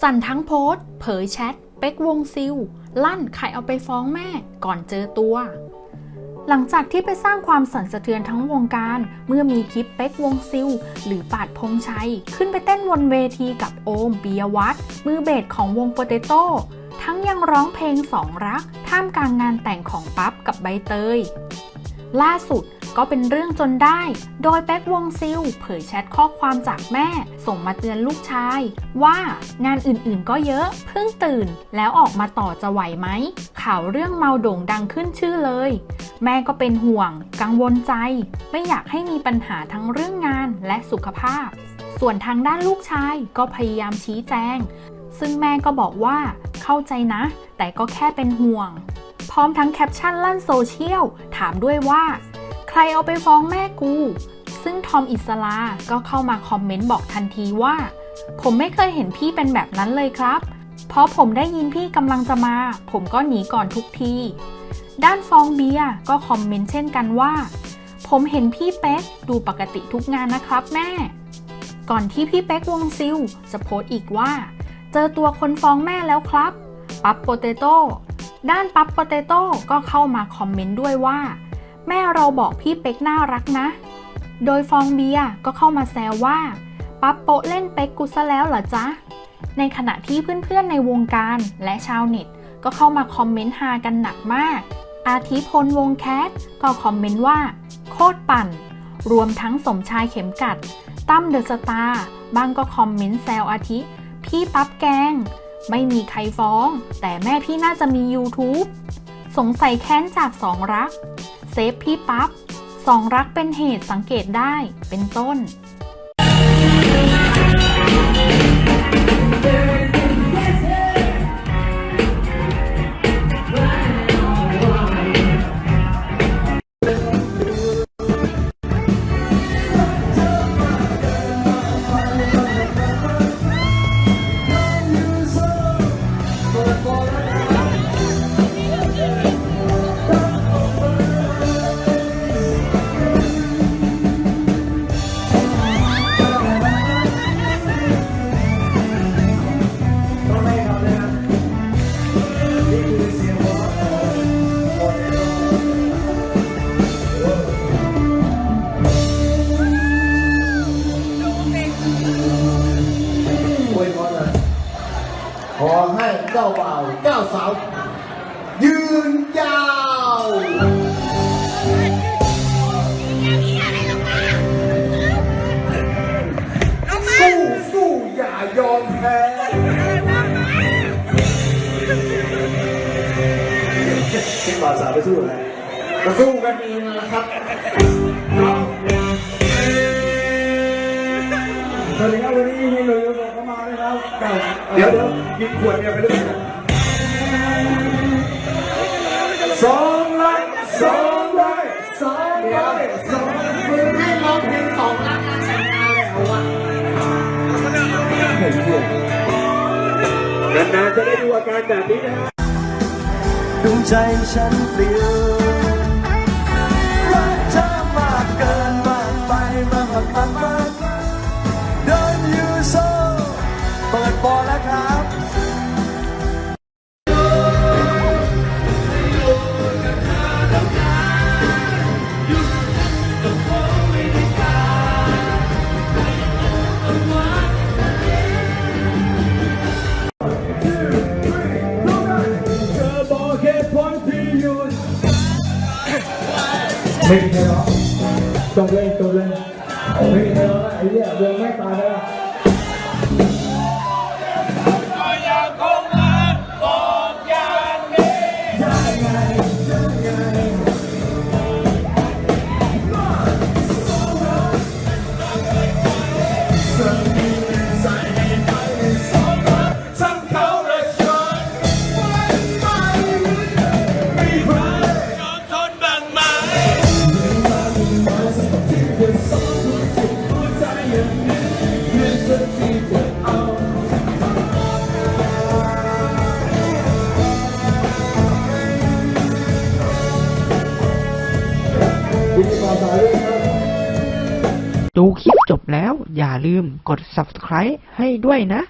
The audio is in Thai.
สั่นทั้งโพสต์เผยแชท เป็กวงซิล ลั่นใครเอาไปฟ้องแม่ก่อนเจอตัว หลังจากที่ไปสร้างความสั่นสะเทือนทั้งวงการ เมื่อมีคลิปเป็กวงซิล หรือปาดพงชัย ขึ้นไปเต้นบนเวทีกับโอมปียวัฒน์มือเบสของวงโปเตโต้ทั้งยังร้องเพลงสองรัก ท่ามกลางงานแต่งของปั๊บกับใบเตย ล่าสุด ก็เป็นเรื่องจนได้ โดยแป๊กวงซิลเผยแชทข้อความจากแม่ ส่งมาเตือนลูกชาย ว่างานอื่นๆก็เยอะเพิ่งตื่น แล้วออกมาต่อจะไหวไหมข่าวเรื่องเมาโด่งดังขึ้นชื่อเลย แม่ก็เป็นห่วง กังวลใจ ไม่อยากให้มีปัญหาทั้งเรื่องงานและสุขภาพ ส่วนทางด้านลูกชายก็พยายามชี้แจง ซึ่งแม่ก็บอกว่าเข้าใจนะ แต่ก็แค่เป็นห่วง พร้อมทั้งแคปชั่นลั่นโซเชียลถามด้วยว่า รเอาไปฟ้องแม่กู ซึ่งทอมอิสลาก็เข้ามาคอมเมนต์บอกทันทีว่า ผมไม่เคยเห็นพี่เป็นแบบนั้นเลยครับ เพราะผมได้ยินพี่กำลังจะมา ผมก็หนีก่อนทุกที ด้านฟองเบียก็คอมเมนต์เช่นกันว่า ผมเห็นพี่เป๊กดูปกติทุกงานนะครับแม่ ก่อนที่พี่เป๊กวงซิลจะโพสต์อีกว่า เจอตัวคนฟ้องแม่แล้วครับ ปั๊บโปเตโต้ด้านปั๊บโปเตโต้ก็เข้ามาคอมเมนต์ด้วยว่า แม่เราบอกพี่เป็กน่ารักนะ โดยฟองเบียก็เข้ามาแซวว่าปั๊บโปะเล่นเป็กกูซะแล้วเหรอจ๊ะ ในขณะที่เพื่อนๆในวงการและชาวเน็ต ก็เข้ามาคอมเมนต์ฮากันหนักมาก อาทิพลวงแคทก็คอมเมนต์ว่า โคตรปั่น รวมทั้งสมชายเข็มกัด ตั้มเดอะสตาร์บางก็คอมเมนต์แซวอาทิ พี่ปั๊บแกง ไม่มีใครฟ้อง แต่แม่พี่น่าจะมี YouTube สงสัยแค้นจากสองรัก เซฟพี่ปั๊บสองรักเป็นเหตุสังเกตได้เป็นต้น เจ้าบ่าวเจ้าสาว ยืนยาวสู้สู้อย่ายอมแพ้ที่บ่าวสาวไปสู้อะไรก็สู้กันเองนั่นแหละครับสวัสดีครับวันนี้มีหนุ่ยบอกเข้ามาเลยครับเดี๋ยวเดี๋ยวกินขวดเดียวไปเลย สองร้อยสองร้อยสองร้อยสองมึงให้ร้องเพลงสองล้านงานแต่งงานแล้ววะนานๆจะได้ดูอาการแบบนี้นะฮะดวงใจฉันเปลี่ยว ไม่มีใครร้องจบเลยจบเลยไม่มีใครร้องไอ้เนี่ยเรื่องไม่ตายแล้ว ดูคลิปจบแล้วอย่าลืมกด subscribe ให้ด้วยนะ